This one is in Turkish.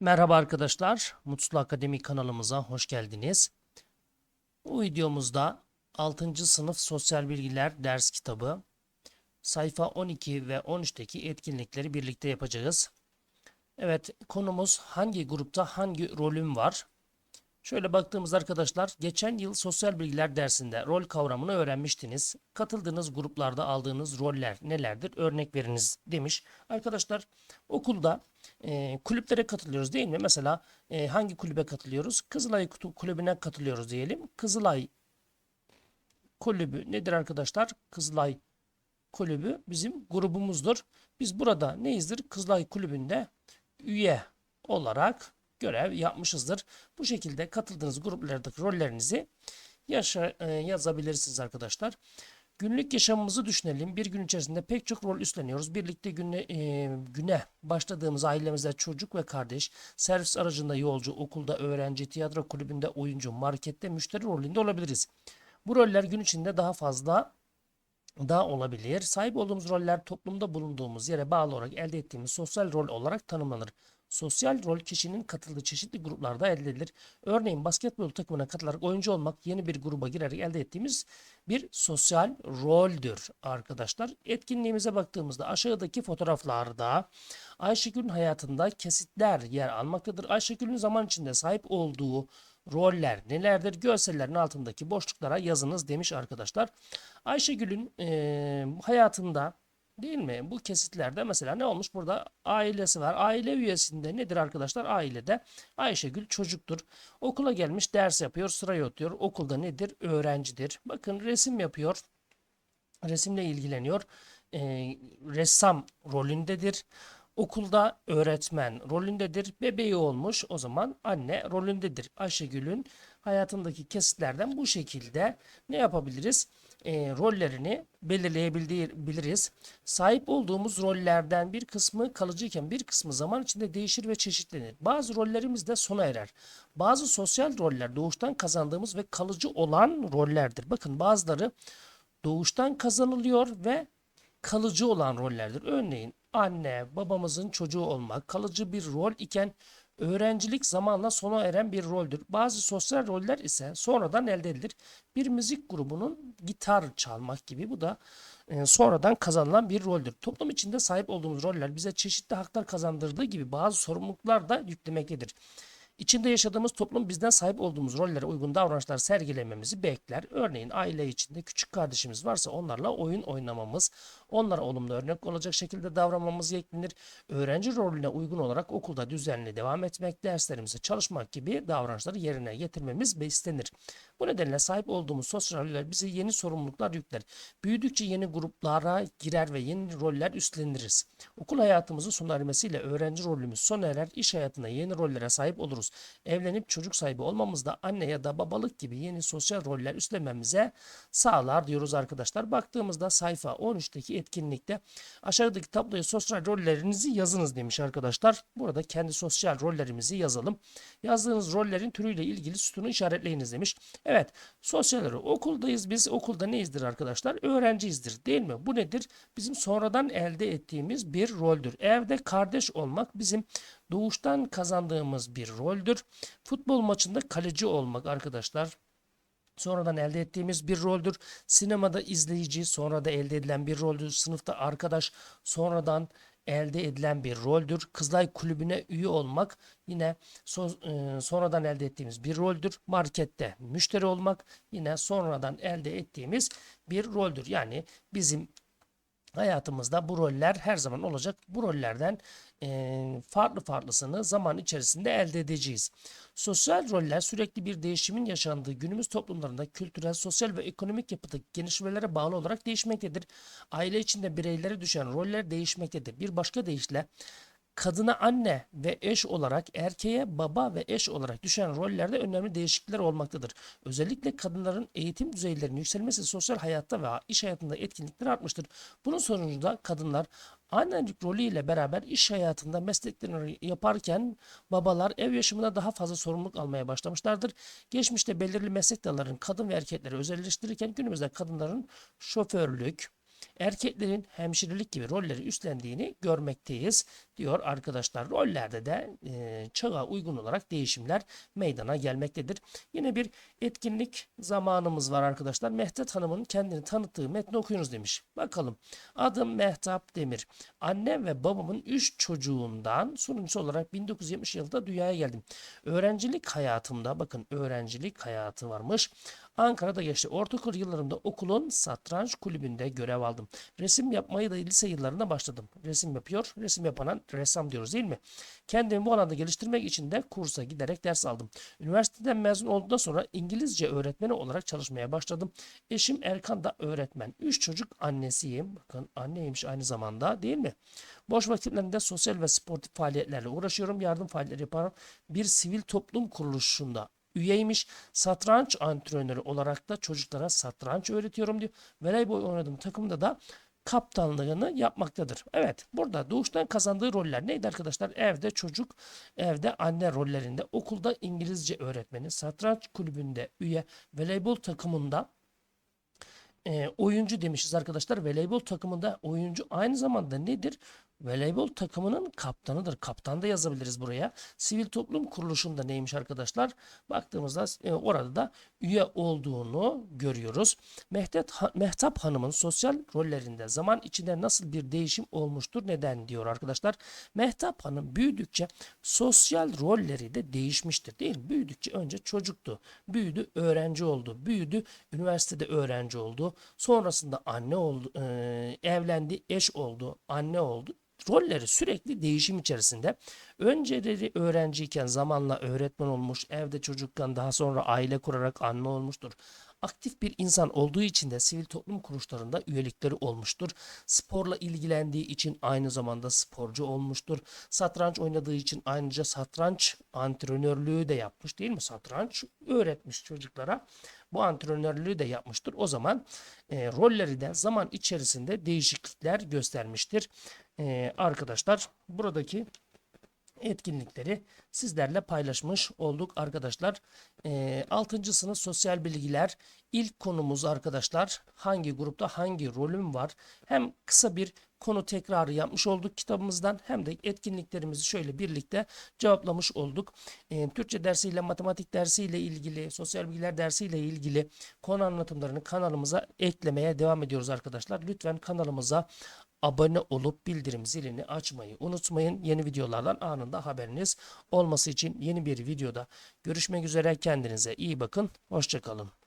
Merhaba arkadaşlar, Mutlu Akademi kanalımıza hoş geldiniz. Bu videomuzda 6. sınıf sosyal bilgiler ders kitabı sayfa 12 ve 13'teki etkinlikleri birlikte yapacağız. Evet, konumuz hangi grupta hangi rolüm var? Şöyle baktığımız arkadaşlar, geçen yıl sosyal bilgiler dersinde rol kavramını öğrenmiştiniz. Katıldığınız gruplarda aldığınız roller nelerdir? Örnek veriniz demiş. Arkadaşlar okulda e, kulüplere katılıyoruz değil mi? Mesela e, hangi kulübe katılıyoruz? Kızılay kulübüne katılıyoruz diyelim. Kızılay kulübü nedir arkadaşlar? Kızılay kulübü bizim grubumuzdur. Biz burada neyizdir? Kızılay kulübünde üye olarak görev yapmışızdır. Bu şekilde katıldığınız gruplardaki rollerinizi yaşa, e, yazabilirsiniz arkadaşlar. Günlük yaşamımızı düşünelim. Bir gün içerisinde pek çok rol üstleniyoruz. Birlikte güne, e, güne başladığımız ailemizde çocuk ve kardeş, servis aracında yolcu, okulda öğrenci, tiyatro kulübünde oyuncu, markette müşteri rolünde olabiliriz. Bu roller gün içinde daha fazla da olabilir. Sahip olduğumuz roller toplumda bulunduğumuz yere bağlı olarak elde ettiğimiz sosyal rol olarak tanımlanır. Sosyal rol kişinin katıldığı çeşitli gruplarda elde edilir. Örneğin basketbol takımına katılarak oyuncu olmak yeni bir gruba girerek elde ettiğimiz bir sosyal roldür arkadaşlar. Etkinliğimize baktığımızda aşağıdaki fotoğraflarda Ayşegül'ün hayatında kesitler yer almaktadır. Ayşegül'ün zaman içinde sahip olduğu roller nelerdir? Görsellerin altındaki boşluklara yazınız demiş arkadaşlar. Ayşegül'ün eee, hayatında değil mi? Bu kesitlerde mesela ne olmuş? Burada ailesi var. Aile üyesinde nedir arkadaşlar? Ailede Ayşegül çocuktur. Okula gelmiş ders yapıyor, sıraya oturuyor. Okulda nedir? Öğrencidir. Bakın resim yapıyor. Resimle ilgileniyor. Eee, ressam rolündedir. Okulda öğretmen rolündedir. Bebeği olmuş o zaman anne rolündedir. Ayşegül'ün hayatındaki kesitlerden bu şekilde ne yapabiliriz? Eee, rollerini belirleyebiliriz. Sahip olduğumuz rollerden bir kısmı kalıcıyken bir kısmı zaman içinde değişir ve çeşitlenir. Bazı rollerimiz de sona erer. Bazı sosyal roller doğuştan kazandığımız ve kalıcı olan rollerdir. Bakın bazıları doğuştan kazanılıyor ve kalıcı olan rollerdir. Örneğin anne, babamızın çocuğu olmak kalıcı bir rol iken öğrencilik zamanla sona eren bir roldür. Bazı sosyal roller ise sonradan elde edilir. Bir müzik grubunun gitar çalmak gibi bu da e, sonradan kazanılan bir roldür. Toplum içinde sahip olduğumuz roller bize çeşitli haklar kazandırdığı gibi bazı sorumluluklar da yüklemektedir. İçinde yaşadığımız toplum bizden sahip olduğumuz rollere uygun davranışlar sergilememizi bekler. Örneğin aile içinde küçük kardeşimiz varsa onlarla oyun oynamamız, onlara olumlu örnek olacak şekilde davranmamız beklenir. Öğrenci rolüne uygun olarak okulda düzenli devam etmek, derslerimize çalışmak gibi davranışları yerine getirmemiz istenir. Bu nedenle sahip olduğumuz sosyal roller bize yeni sorumluluklar yükler. Büyüdükçe yeni gruplara girer ve yeni roller üstleniriz. Okul hayatımızın sona ermesiyle öğrenci rolümüz sona erer, iş hayatında yeni rollere sahip oluruz. Evlenip çocuk sahibi olmamız da anne ya da babalık gibi yeni sosyal roller üstlenmemize sağlar diyoruz arkadaşlar. Baktığımızda sayfa 13'teki etkinlikte aşağıdaki tabloya sosyal rollerinizi yazınız demiş arkadaşlar. Burada kendi sosyal rollerimizi yazalım. Yazdığınız rollerin türüyle ilgili sütunu işaretleyiniz demiş. Evet, sosyal okuldayız biz. Okulda neyizdir arkadaşlar? Öğrenciyizdir değil mi? Bu nedir? Bizim sonradan elde ettiğimiz bir roldür. Evde kardeş olmak bizim doğuştan kazandığımız bir roldür. Futbol maçında kaleci olmak arkadaşlar sonradan elde ettiğimiz bir roldür. Sinemada izleyici sonrada elde edilen bir roldür. Sınıfta arkadaş sonradan elde edilen bir roldür. Kızılay Kulübü'ne üye olmak yine e, sonradan elde ettiğimiz bir roldür. Markette müşteri olmak yine sonradan elde ettiğimiz bir roldür. Yani bizim hayatımızda bu roller her zaman olacak. Bu rollerden e, farklı farklısını zaman içerisinde elde edeceğiz. Sosyal roller sürekli bir değişimin yaşandığı günümüz toplumlarında kültürel, sosyal ve ekonomik yapıdaki gelişmelere bağlı olarak değişmektedir. Aile içinde bireylere düşen roller değişmektedir. Bir başka deyişle kadına anne ve eş olarak erkeğe baba ve eş olarak düşen rollerde önemli değişiklikler olmaktadır. Özellikle kadınların eğitim düzeylerinin yükselmesi sosyal hayatta ve iş hayatında etkinlikleri artmıştır. Bunun sonucunda kadınlar annelik rolüyle beraber iş hayatında mesleklerini yaparken babalar ev yaşamında daha fazla sorumluluk almaya başlamışlardır. Geçmişte belirli meslek dallarının kadın ve erkekleri özelleştirirken günümüzde kadınların şoförlük, erkeklerin hemşirelik gibi rolleri üstlendiğini görmekteyiz diyor arkadaşlar. Rollerde de e, çağa uygun olarak değişimler meydana gelmektedir. Yine bir etkinlik zamanımız var arkadaşlar. Mehtap Hanım'ın kendini tanıttığı metni okuyunuz demiş. Bakalım. Adım Mehtap Demir. Annem ve babamın 3 çocuğundan sonuncusu olarak 1970 yılında dünyaya geldim. Öğrencilik hayatımda bakın öğrencilik hayatı varmış. Ankara'da geçti. Ortaokul yıllarımda okulun satranç kulübünde görev aldım. Resim yapmayı da lise yıllarında başladım. Resim yapıyor. Resim yapana ressam diyoruz değil mi? Kendimi bu alanda geliştirmek için de kursa giderek ders aldım. Üniversiteden mezun olduktan sonra İngilizce öğretmeni olarak çalışmaya başladım. Eşim Erkan da öğretmen. Üç çocuk annesiyim. Bakın anneymiş aynı zamanda değil mi? Boş vakitlerinde sosyal ve sportif faaliyetlerle uğraşıyorum. Yardım faaliyetleri yapan bir sivil toplum kuruluşunda üyeymiş. Satranç antrenörü olarak da çocuklara satranç öğretiyorum diyor. Voleybol oynadığım takımda da kaptanlığını yapmaktadır. Evet burada doğuştan kazandığı roller neydi arkadaşlar? Evde çocuk, evde anne rollerinde, okulda İngilizce öğretmeni, satranç kulübünde üye, voleybol takımında e, oyuncu demişiz arkadaşlar. Voleybol takımında oyuncu aynı zamanda nedir? Voleybol takımının kaptanıdır. Kaptan da yazabiliriz buraya. Sivil toplum kuruluşunda neymiş arkadaşlar? Baktığımızda e, orada da üye olduğunu görüyoruz. Mehtap, Ha- Mehtap Hanım'ın sosyal rollerinde zaman içinde nasıl bir değişim olmuştur? Neden diyor arkadaşlar? Mehtap Hanım büyüdükçe sosyal rolleri de değişmiştir değil mi? Büyüdükçe önce çocuktu. Büyüdü öğrenci oldu. Büyüdü üniversitede öğrenci oldu. Sonrasında anne oldu. e, evlendi eş oldu. Anne oldu rolleri sürekli değişim içerisinde. Önceleri öğrenciyken zamanla öğretmen olmuş, evde çocukken daha sonra aile kurarak anne olmuştur. Aktif bir insan olduğu için de sivil toplum kuruluşlarında üyelikleri olmuştur. Sporla ilgilendiği için aynı zamanda sporcu olmuştur. Satranç oynadığı için ayrıca satranç antrenörlüğü de yapmış değil mi? Satranç öğretmiş çocuklara. Bu antrenörlüğü de yapmıştır. O zaman e, rolleri de zaman içerisinde değişiklikler göstermiştir. E, arkadaşlar buradaki etkinlikleri sizlerle paylaşmış olduk arkadaşlar. E, 6. sınıf sosyal bilgiler ilk konumuz arkadaşlar hangi grupta hangi rolüm var hem kısa bir konu tekrarı yapmış olduk kitabımızdan hem de etkinliklerimizi şöyle birlikte cevaplamış olduk. E, Türkçe dersiyle matematik dersiyle ilgili sosyal bilgiler dersiyle ilgili konu anlatımlarını kanalımıza eklemeye devam ediyoruz arkadaşlar. Lütfen kanalımıza abone olup bildirim zilini açmayı unutmayın. Yeni videolardan anında haberiniz olması için yeni bir videoda görüşmek üzere. Kendinize iyi bakın. Hoşçakalın.